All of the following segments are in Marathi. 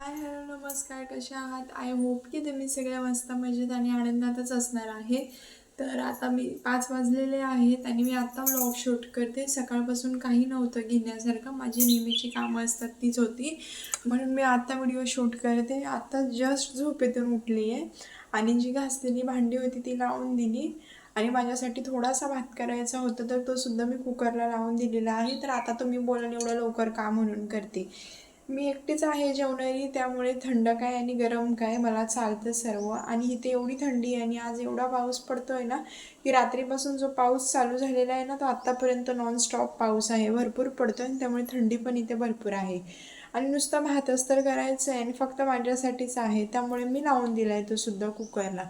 हाय हॅलो नमस्कार. कसे आहात? आय होप की तुम्ही सगळ्या मस्त मजेत आणि आनंदातच असणार आहे. तर आता मी पाच वाजलेले आहेत आणि मी आत्ता व्लॉग शूट करते. सकाळपासून काही नव्हतं घेण्यासारखं. माझी नेहमीची कामं असतात तीच होती. म्हणून मी आत्ता व्हिडिओ शूट करते. आत्ता जस्ट झोपेतून उठली आहे आणि जी घासलेली भांडी होती ती लावून दिली. आणि माझ्यासाठी थोडासा भात करायचा होता तर तो सुद्धा मी कुकरला लावून दिलेला आहे. तर आता तुम्ही बोलाल एवढं लवकर का म्हणून करते? मी एकटीच आहे जेवणारी त्यामुळे थंड काय आणि गरम काय मला चालतं सर्व. आणि इथे एवढी थंडी आहे आणि आज एवढा पाऊस पडतोय ना की रात्रीपासून जो पाऊस चालू झालेला आहे ना तो आत्तापर्यंत नॉनस्टॉप पाऊस आहे. भरपूर पडतो आणि त्यामुळे थंडी पण इथे भरपूर आहे. आणि नुसता भातच तर करायचं आहे आणि फक्त माझ्यासाठीच आहे. त्यामुळे मी लावून दिला आहे तो सुद्धा कुकरला.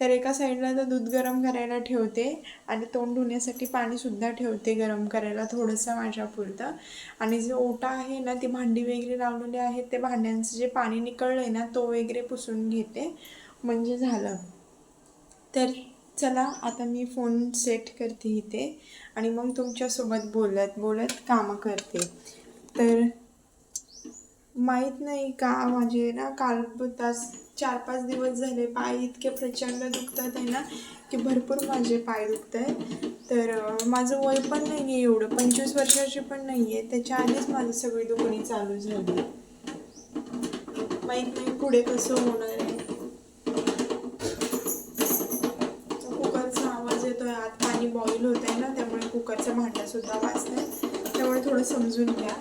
तर एका साईडला तर दूध गरम करायला ठेवते आणि तोंड धुण्यासाठी पाणीसुद्धा ठेवते गरम करायला थोडंसं माझ्यापुरतं. आणि जो ओटा आहे ना ती भांडी वगैरे लावलेली आहेत ते भांड्यांचं जे पाणी निकळलं आहे ना तो वगैरे पुसून घेते. म्हणजे झालं. तर चला आता मी फोन सेट करते इथे. आणि मग तुमच्यासोबत बोलत बोलत कामं करते. तर माहीत नाही का माझे ना काल तास चार पाच दिवस झाले पाय इतके प्रचंड दुखतात आहे ना की भरपूर माझे पाय दुखत आहे तर माझं वय पण नाही आहे एवढं पंचवीस वर्षाची पण नाही आहे त्याच्या आधीच माझी सगळी दुखणी चालू झाली. माहीत नाही पुढे कसं होणार आहे. कुकरचा आवाज येतोय आत पाणी बॉईल होत आहे ना त्यामुळे कुकरचा भांडा सुद्धा आहे त्यामुळे थोडं समजून घ्या.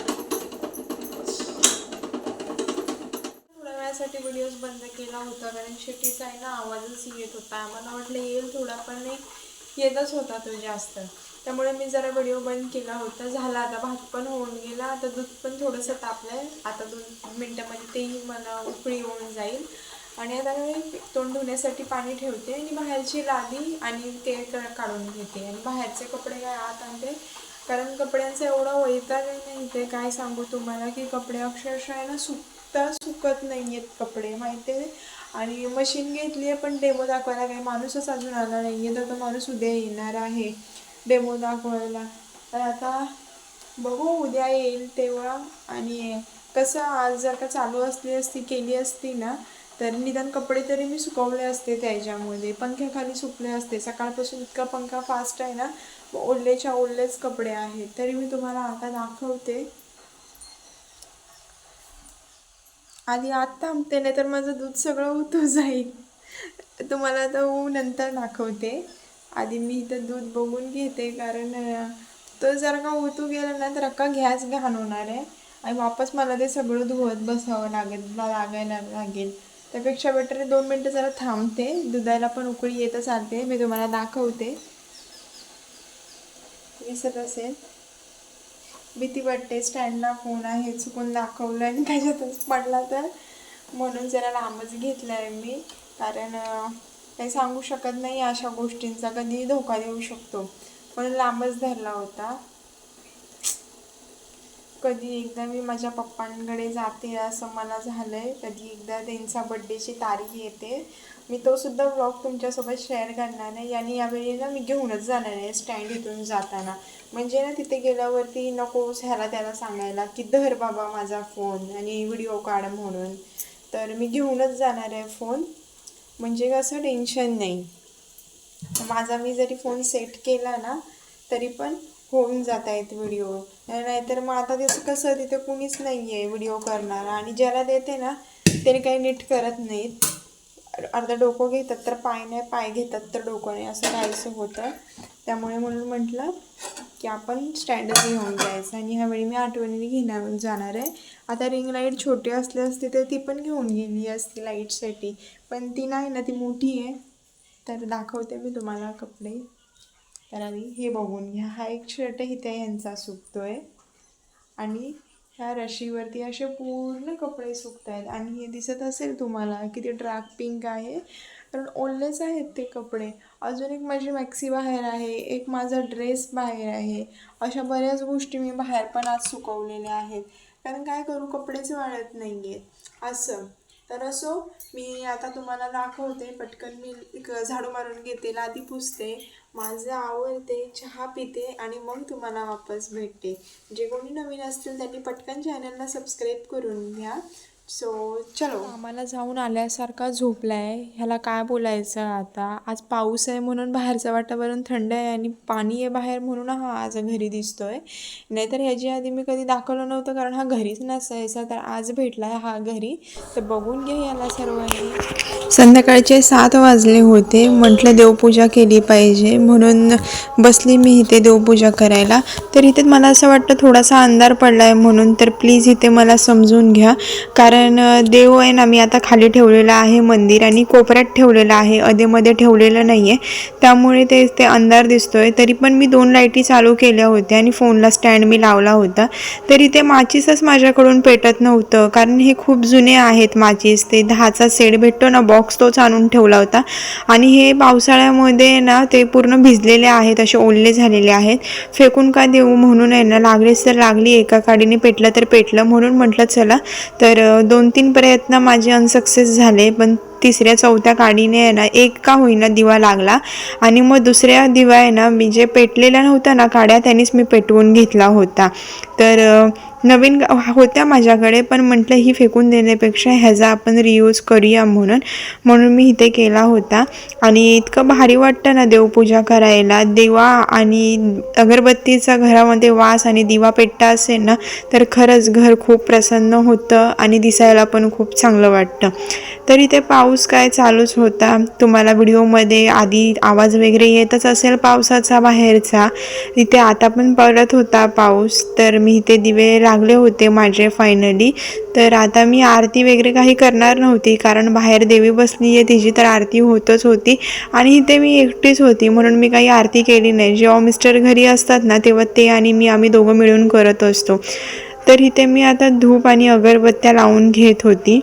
व्हिडिओज बंद केला होता. कारण शेतीचा आहे ना आवाजच येत होता. मला वाटलं येईल थोडा पण नाही येतच होता तो जास्त. त्यामुळे मी जरा व्हिडिओ बंद केला होता. झाला आता भात पण होऊन गेला. आता दूध पण थोडंसं तापलं आहे आता दोन मिनटामध्ये तेही मला उकळी होऊन जाईल. आणि आता मी तोंड धुण्यासाठी पाणी ठेवते आणि बाहेरची लादी आणि ते काढून घेते. आणि बाहेरचे कपडे काय आत आणते? कारण कपड्यांचं एवढं वैताग नाही ते काय सांगू तुम्हाला की कपडे अक्षरशः आहे ना सुकता सुकत नाही आहेत कपडे माहिती आहे आणि मशीन घेतली आहे पण डेमो दाखवायला काही माणूसच अजून आला नाही आहे तर तो माणूस उद्या येणार आहे डेमो दाखवायला. तर आता बघू उद्या येईल तेव्हा. आणि कसं आज जर का चालू असली असती केली असती ना तर निदान कपडे तरी मी सुकवले असते त्याच्यामध्ये. पंख्याखाली सुकले असते. सकाळपासून इतका पंखा फास्ट आहे ना ओल्लेच्या ओल्लेच कपडे आहेत. तरी मी तुम्हाला आता दाखवते. आधी आत्ता थांबते नाही तर माझं दूध सगळं उतू जाईल. तुम्हाला आता ऊ नंतर दाखवते. आधी मी इथं दूध बघून घेते कारण तो जर का उतू गेला ना तर अक्का गॅस घाण होणार आहे. आणि वापस मला ते सगळं धुवत बसावं लागेल लागायला लागेल. त्यापेक्षा बेटर दोन मिनटं जरा थांबते. दुधाला पण उकळी येतच आलते मी तुम्हाला दाखवते. दिसत असेल. भीती वाटते स्टँडला फोन आहे चुकून दाखवलं आणि त्याच्यातच पडला तर म्हणून जरा लांबच घेतला आहे मी. कारण काही सांगू शकत नाही अशा गोष्टींचा. कधी धोका देऊ शकतो. म्हणून लांबच धरला होता. कधी एकदा मी माझ्या पप्पांकडे जाते असं मला झालं आहे कधी एकदा त्यांचा बड्डेची तारीख येते. मी तो सुद्धा ब्लॉग तुमच्यासोबत शेअर करणार आहे आणि यावेळी ना मी घेऊनच जाणार आहे स्टँड इथून जाताना. म्हणजे ना तिथे गेल्यावरती नको ह्याला त्याला सांगायला की धर बाबा माझा फोन आणि व्हिडिओ काढ म्हणून. तर मी घेऊनच जाणार आहे फोन म्हणजे कसं टेन्शन नाही. माझा मी जरी फोन सेट केला ना तरी पण होऊन जात आहेत व्हिडिओ नाहीतर मग आता त्याचं कसं तिथे कुणीच नाही आहे व्हिडिओ करणार. आणि ज्याला देते ना त्याने काही नीट करत नाहीत. अर्धा डोकं घेतात तर पाय नाही पाय घेतात तर डोकं नाही असं काहीसं होतं. त्यामुळे म्हणून म्हटलं की आपण स्टँडच घेऊन जायचं. आणि ह्यावेळी मी आठवणीने घेणार जाणार आहे. आता रिंग लाइट छोटी असली असती तर ती पण घेऊन गेली असती लाईटसाठी पण ती नाही ना ती मोठी आहे. तर दाखवते मी तुम्हाला कपडे. तर आधी हे बघून घ्या. हा एक शर्ट इथे यांचा आहे आणि ह्या रशीवरती असे पूर्ण कपडे सुकत आहेत आणि हे दिसत असेल तुम्हाला की ते डार्क पिंक आहे. कारण ओल्लेच आहेत ते कपडे. अजून एक माझी मॅक्सी बाहेर आहे. एक माझा ड्रेस बाहेर आहे. अशा बऱ्याच गोष्टी मी बाहेर पण आज सुकवलेल्या आहेत. कारण काय करू? कपडेच वाळत नाही आहेत असं. तर असो मी आता तुम्हाला दाखवते पटकन मी एक झाडू मारून घेते लादी पुसते माझं आवडते चहा पिते आणि मग तुम्हाला वापस भेटते. जे कोणी नवीन असतील त्यांनी पटकन चॅनलला सबस्क्राईब करून घ्या. सो चलो. आम्हाला जाऊन आल्यासारखा झोपलाय. ह्याला काय बोलायचं आता? आज पाऊस आहे म्हणून बाहेरचं वातावरण थंड आहे आणि पाणी आहे बाहेर म्हणून हा आज घरी दिसतोय. नाहीतर ह्याच्या आधी मी कधी दाखवलं नव्हतं कारण हा घरीच नसायचा तर आज भेटलाय हा घरी. तर बघून घे याला सर्वांनी. संध्याकाळचे सात वाजले होते. म्हटलं देवपूजा केली पाहिजे. म्हणून बसली मी इथे देवपूजा करायला. तर इथे मला असं वाटतं थोडासा अंधार पडला आहे म्हणून तर प्लीज इथे मला समजून घ्या. कारण कारण देव आहे ना मी आता खाली ठेवलेला आहे मंदिर आणि कोपऱ्यात ठेवलेलं आहे अधेमध्ये ठेवलेलं नाही आहे त्यामुळे ते ते अंधार दिसतोय. तरी पण मी दोन लाईटी चालू केल्या होत्या आणि फोनला स्टँड मी लावला होता. तरी ते माचीसच माझ्याकडून पेटत नव्हतं. कारण हे खूप जुने आहेत माचीस. ते दहाचा सेट भेटतो ना बॉक्स तोच आणून ठेवला होता. आणि हे पावसाळ्यामध्ये ना ते पूर्ण भिजलेले आहेत असे ओल्ले झालेले आहेत. फेकून का देऊ म्हणून आहे ना लागलीच तर लागली. एका काडीने पेटलं तर पेटलं म्हणून म्हटलं चला. तर दोन तीन प्रयत्न माझे अनसक्सेस झाले पण तिसऱ्या चौथ्या काडीने आहे ना एक का होईना दिवा लागला. आणि मग दुसऱ्या दिवा आहे ना मी जे पेटलेला नव्हता ना काड्या त्यांनीच मी पेटवून घेतला होता. तर नवीन होत्या माझ्याकडे पण म्हटलं ही फेकून देण्यापेक्षा ह्याचा आपण रियूज करूया म्हणून. म्हणून मी इथे केला होता. आणि इतकं भारी वाटतं ना देवपूजा करायला. देवा आणि अगरबत्तीचा घरामध्ये वास आणि दिवा पेटता असेल ना तर खरंच घर खूप प्रसन्न होतं आणि दिसायला पण खूप चांगलं वाटतं. तर इथे पाऊस काय चालूच होता. तुम्हाला व्हिडिओमध्ये आधी आवाज वगैरे येतच असेल पावसाचा बाहेरचा. इथे आता पण पडत होता पाऊस. तर मी इथे दिवे लागले होते माझे फायनली तर आता मी आरती वगैरे काही करणार नव्हती. कारण बाहेर देवी बसली आहे तिची तर आरती होतच होती. आणि इथे मी एकटीच होती म्हणून मी काही आरती केली नाही. जेव्हा मिस्टर घरी असतात ना तेव्हा ते आणि मी आम्ही दोघं मिळून करत असतो. तर इथे मी आता धूप आणि अगरबत्त्या लावून घेत होती.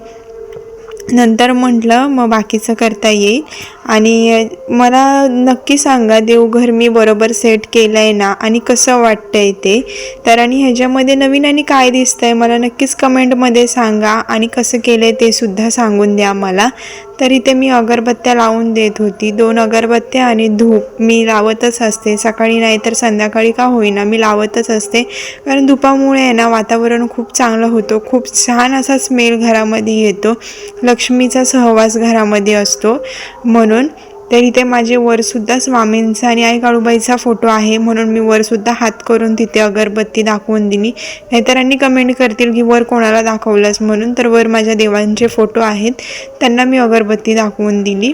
नंतर म्हटलं मग बाकीचं करता येईल. आणि मला नक्की सांगा देवघर मी बरोबर सेट केलं आहे ना? आणि कसं वाटतं आहे ते? तर आणि ह्याच्यामध्ये नवीन आणि काय दिसतं आहे मला नक्कीच कमेंटमध्ये सांगा. आणि कसं केलं आहे ते सुद्धा सांगून द्या मला तर इथे मी अगरबत्त्या लावून देत होती. दोन अगरबत्त्या आणि धूप मी लावतच असते. सकाळी नाही तर संध्याकाळी का होईना मी लावतच असते. कारण धुपामुळे आहे ना वातावरण खूप चांगलं होतं. खूप छान असा स्मेल घरामध्ये येतो. लक्ष्मीचा सहवास घरामध्ये असतो. म्हणून तर इथे माझे वरसुद्धा स्वामींचा आणि आई काळूबाईचा फोटो आहे. म्हणून मी वरसुद्धा हात करून तिथे अगरबत्ती दाखवून दिली. नाहीतरांनी कमेंट करतील की वर कोणाला दाखवलंस? म्हणून. तर वर माझ्या देवांचे फोटो आहेत. त्यांना मी अगरबत्ती दाखवून दिली.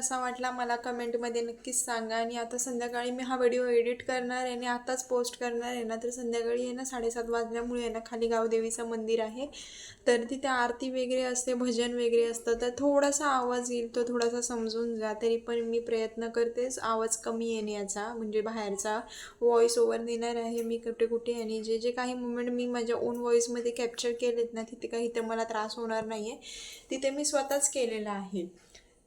कसा वाटला मला कमेंटमध्ये नक्कीच सांगा. आणि आता संध्याकाळी मी हा व्हिडिओ एडिट करणार आहे आणि आताच पोस्ट करणार आहे ना तर संध्याकाळी आहे ना साडेसात वाजल्यामुळे आहे ना खाली गावदेवीचं मंदिर आहे. तर तिथे आरती वगैरे असते भजन वगैरे असतं तर थोडासा आवाज येईल तो थोडासा समजून जा. तरी पण मी प्रयत्न करतेच आवाज कमी येण्याचा म्हणजे बाहेरचा व्हॉइस ओव्हर देणार आहे मी कुठे कुठे. आणि जे जे काही मुमेंट मी माझ्या ओन व्हॉईसमध्ये कॅप्चर केलेत ना तिथे काही तर मला त्रास होणार नाही आहे तिथे मी स्वतःच केलेलं आहे.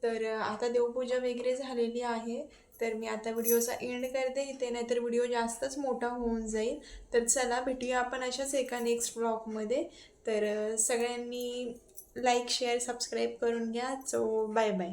तर आता देवपूजा वगैरे झालेली आहे. तर मी आता व्हिडिओचा एंड करते इथे नाहीतर व्हिडिओ जास्तच मोठा होऊन जाईल. तर चला भेटूया आपण अशाच एका नेक्स्ट ब्लॉगमध्ये तर सगळ्यांनी लाईक शेअर सबस्क्राईब करून घ्या. So bye bye